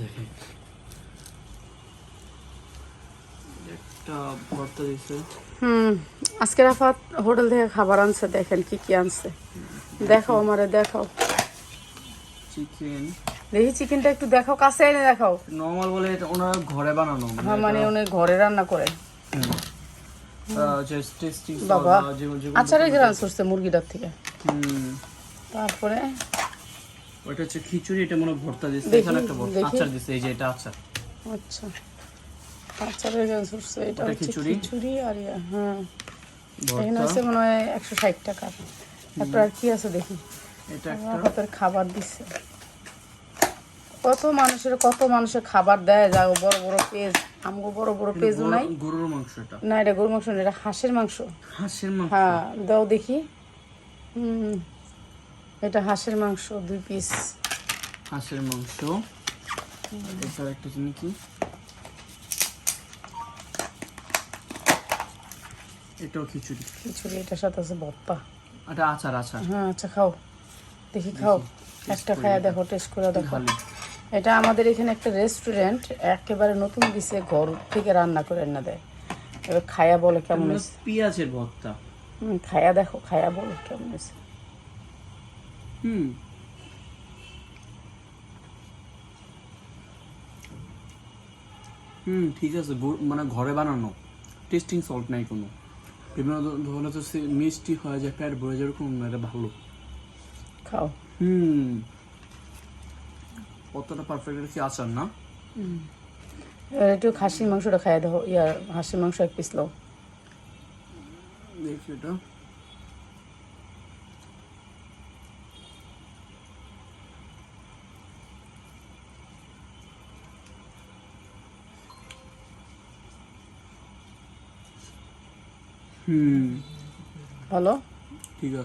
দেখে। একটা ভর্তা দিছে। হুম আজকে রাফাত হোটেল থেকে খাবার আনছে দেখেন কি কি আনছে। দেখাও আমারে দেখাও। চিকেন দেখি চিকেনটা একটু দেখাও কাছে এনে দেখাও। নর্মাল বলে এটা ওনারা ঘরে বানানো হ্যাঁ মানে উনি ঘরে রান্না করে। জাস্ট টেস্টিং বাবা। যেগুলো যেগুলো গ্রান করছে মুরগিটার থেকে। তারপরে ওটা হচ্ছে খিচুড়ি এটা মনে ভর্তা দেখি, এখানে একটা ভর্তা আচার দিছে এই যে এটা আচার। আচ্ছা। আচারে গ্রান করছে এটা খিচুড়ি? খিচুড়ি আর হ্যাঁ। এখানে হচ্ছে মনে হয় একশো ষাট টাকা। তারপর আর কি আছে দেখি? এটা একটা। খাবার দিচ্ছে কত মানুষের কত মানুষের খাবার দেয় যা বড় বড় পেজ আমগো বড় বড় পেজও নাই। গরুর মাংস এটা। না এটা গরুর মাংস না এটা হাঁসের মাংস। হাঁসের মাংস? হ্যাঁ দাও দেখি। হুম। এটা হাঁসের মাংস দুই পিস হাঁসের মাংস। এছাড়া একটা জিনিস কি? এটাও খিচুড়ি। খিচুড়ি এটার সাথে আছে ভর্তা। এটা আচার আচার। হ্যাঁ আচ্ছা খাও। দেখি খাও। একটা খায়া দেখো। টেস্ট করে দেখো। ভালো। এটা আমাদের এখানে একটা রেস্টুরেন্ট একেবারে নতুন দিছে ঘর থেকে রান্না করে না দেয়। এবার খায়া বলে কেমন পেঁয়াজের ভর্তা। হুম, খায়া দেখো খায়া বলো কেমন হয়েছে। হুম। হুম ঠিক আছে মানে ঘরে বানানো টেস্টিং সল্ট নাই কোনো। বিভিন্ন ধরনের তো সে মিষ্টি হয় যে পেট ভরে যেরকম না এটা ভালো। খাও। হুম। কতটা পারফেক্ট কি আচার না? একটু খাসির মাংসটা খাইয়ে দাও ইয়ার হাঁসির মাংস এক পিস লাও দেখি এটা। হুম ভালো ঠিক